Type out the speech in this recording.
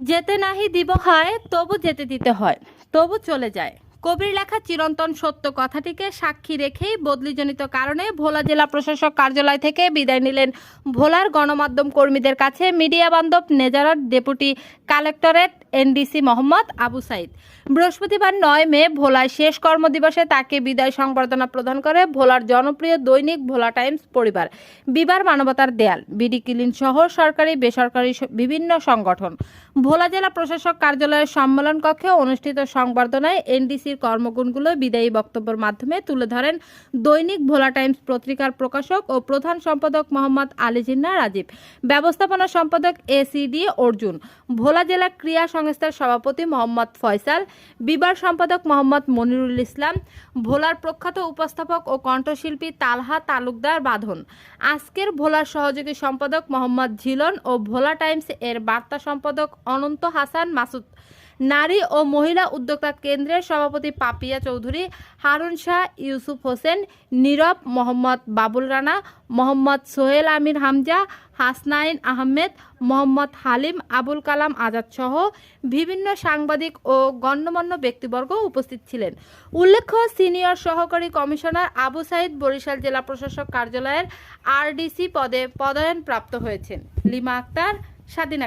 যেতে নাহি দিব হয়, তবু যেতে দিতে হয়, তবু চলে যায়। কবির লেখা চিরন্তন সত্য কথাটিকে সাক্ষী রেখেই বদলিজনিত কারণে ভোলা জেলা প্রশাসক কার্যালয় থেকে বিদায় নিলেন ভোলার গণমাধ্যম কর্মীদের কাছে মিডিয়া বান্ধব নেজারত deputy collectorate NDC Mohammad Abu Saeed. বৃহস্পতিবার নয় মে ভোলায় শেষ কর্মদিবসে তাকে বিদায় সংবর্ধনা প্রদান করে ভোলার জনপ্রিয় দৈনিক ভোলা টাইমস পরিবার। বিবার মানবতার দেয়াল, বিডি কিলিন সহ সরকারি, বেসরকারি বিভিন্ন সংগঠন। ভোলা জেলা প্রশাসক কার্যালয়ের সম্মেলন কক্ষে অনুষ্ঠিত সংবর্ধনায় এনডিসির কর্মগুণগুলো বিদায়ী বক্তব্যের মাধ্যমে তুলে ধরেন দৈনিক ভোলা টাইমস পত্রিকার প্রকাশক ও প্রধান সম্পাদক মোহাম্মদ আলী জিন্না রাজীব। ব্যবস্থাপনা সম্পাদক এসিডি অর্জুন। ভোলা জেলা ক্রীড়া সংস্থার সভাপতি মোহাম্মদ ফয়সাল বিবার সম্পাদক মোহাম্মদ মনিরুল ইসলাম, ভোলার প্রখ্যাত উপস্থাপক ও কণ্ঠশিল্পী তালহা তালুকদার বাঁধন। আজকের ভোলার সহযোগী সম্পাদক মোহাম্মদ ঝিলন ও ভোলা টাইমস এর বার্তা সম্পাদক অনন্ত হাসান মাসুদ। নারী ও মহিলা উদ্যোক্তা কেন্দ্রের সভাপতি পাপিয়া চৌধুরী, হারুন শাহ, ইউসুফ হোসেন, নীরব মোহাম্মদ বাবুল রানা, মোহাম্মদ সোহেল আমির হামজা, হাসনাইন আহমেদ, মোহাম্মদ হালিম আবুল কালাম আজাদ সহ বিভিন্ন সাংবাদিক ও গণ্যমান্য ব্যক্তিবর্গ উপস্থিত ছিলেন। উল্লেখ্য, সিনিয়র সহকারী কমিশনার আবু সাইদ বরিশাল জেলা প্রশাসক কার্যালয়ের আরডিসি পদে পদায়ন প্রাপ্ত হয়েছেন। লিমা আক্তার, স্বাধীন